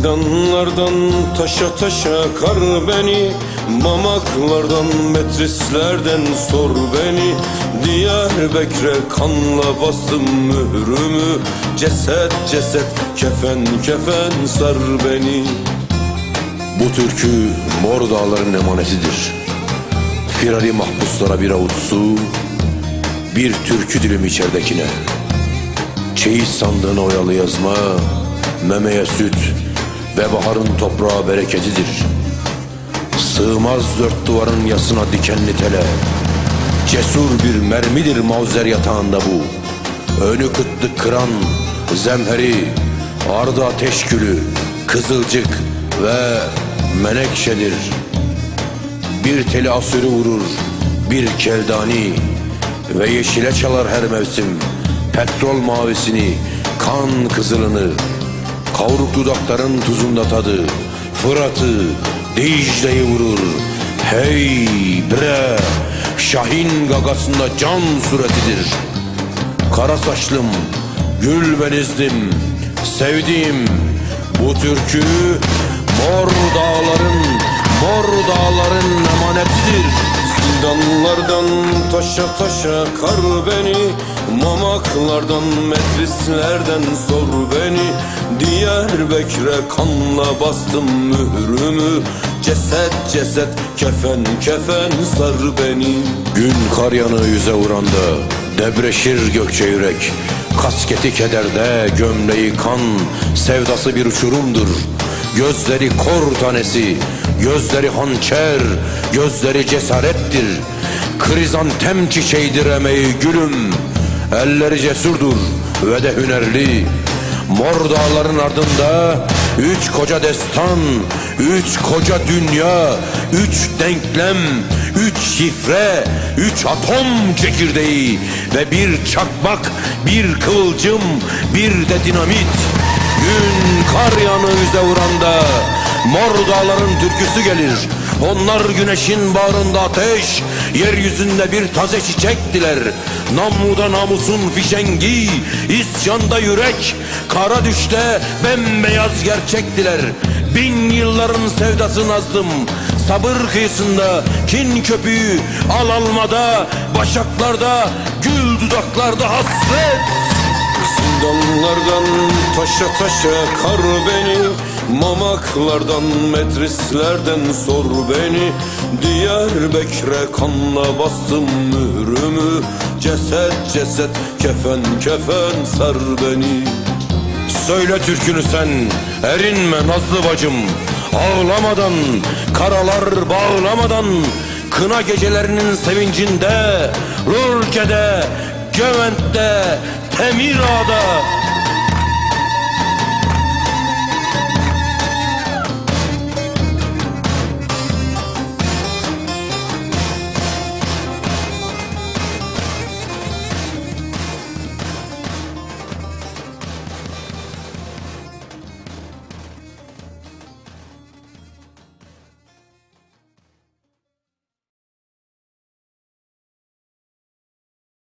Zindanlardan taşa taşa kar beni Mamaklardan metrislerden sor beni Diyarbakır'a kanla bastım mührümü Ceset ceset kefen kefen sar beni Bu türkü mor dağların emanetidir. Firari mahpuslara bir avuç su, bir türkü dilim içeridekine. Çeyiz sandığına oyalı yazma, memeye süt ve baharın toprağa bereketidir. Sığmaz dört duvarın yasına dikenli tele. Cesur bir mermidir mavzer yatağında bu. Önü kıtlık kıran zemheri, ardı ateş gülü, kızılcık ve menekşedir. Bir teli asürü vurur, bir keldani ve yeşile çalar her mevsim. Petrol mavisini, kan kızılını, kavruk dudakların tuzunda tadı, Fırat'ı, Dicle'yi vurur. Hey bre, Şahin gagasında can suretidir. Kara saçlım, gül benizdim, sevdiğim bu türkü mor dağların, mor dağların emanetidir. Zindanlardan taşa taşa kar beni Mamaklardan metrislerden sor beni. Diyarbakır'a kanla bastım mührümü Ceset ceset kefen kefen sar beni. Gün kar yanığı yüze vuranda Debreşir gökçe yürek. Kasketi kederde gömleği kan Sevdası bir uçurumdur. Gözleri kor tanesi Gözleri hançer Gözleri cesarettir Krizantem çiçeğidir emeği gülüm. Elleri cesurdur ve de hünerli. Mor dağların ardında Üç koca destan Üç koca dünya Üç denklem Üç şifre Üç atom çekirdeği Ve bir çakmak Bir kıvılcım Bir de dinamit. Gün kar yanı yüze vuranda Mor dağların türküsü gelir. Onlar güneşin bağrında ateş Yeryüzünde bir taze çiçektiler Namuda namusun fişengi İsyanda yürek. Kara düşte bembeyaz gerçektiler Bin yılların sevdası nazdım Sabır kıyısında kin köpüğü Al almada Başaklarda Gül dudaklarda hasret. Zindanlardan taşa taşa kar beni Mamaklardan metrislerden sor beni. Diyarbakır'a kanla bastım mührümü. Ceset ceset kefen kefen sar beni. Söyle türkünü sen erinme nazlı bacım. Ağlamadan karalar bağlamadan Kına gecelerinin sevincinde Rurke'de Gevent'te Temirağ'da